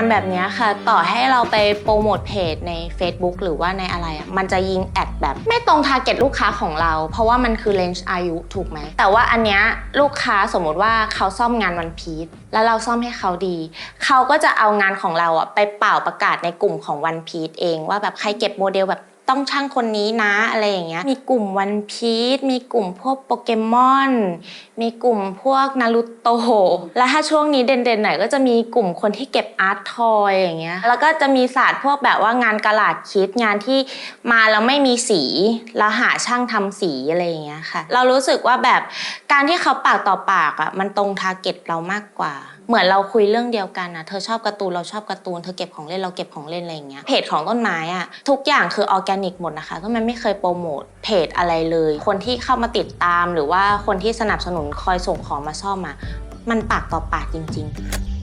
านแบบนี้ค่ะ ต่อให้เราไปโปรโมทเพจใน Facebook หรือว่าในอะไรอะมันจะยิงแอดแบบไม่ตรงทาร์เก็ตลูกค้าของเรา เพราะว่ามันคือเลนส์อายุถูกไหม แต่ว่าอันเนี้ยลูกค้าสมมติว่าเขาซ่อมงานวันพีชแล้วเราซ่อมให้เขาดี เขาก็จะเอางานของเราอะไปเป่าประกาศในกลุ่มของวันพีชเองว่าแบบใครเก็บโมเดลแบบ ต้องช่างคนนี้นะอะไรอย่างเงี้ยมีกลุ่มวันพีชมีกลุ่มพวกโปเกมอนมีกลุ่มพวกนารูโตะและถ้าช่วงนี้เด่นๆหน่อยก็จะมีกลุ่มคนที่เก็บอาร์ตทอยอย่างเงี้ยแล้วก็จะมีศาสตร์พวกแบบว่างานกระลาดคิดงานที่มาแล้วไม่มีสีแล้วหาช่างทำสีอะไรอย่างเงี้ยค่ะ เรารู้สึกว่าแบบ การที่เขาปากต่อปากอะมันตรงทาร์เก็ตเรามากกว่า เหมือนเราคุยเรื่องเดียวกันนะเธอชอบการ์ตูนเราชอบการ์ตูนเธอเก็บของเล่นเราเก็บของเล่นอะไรอย่างเงี้ยเพจของต้นไม้อะทุกอย่างคือออร์แกนิกหมดนะคะต้นไม้ไม่เคยโปรโมทเพจอะไรเลย คนที่เข้ามาติดตามหรือว่าคนที่สนับสนุนคอยส่งของมาซ่อมอะมันปากต่อปากจริง ๆ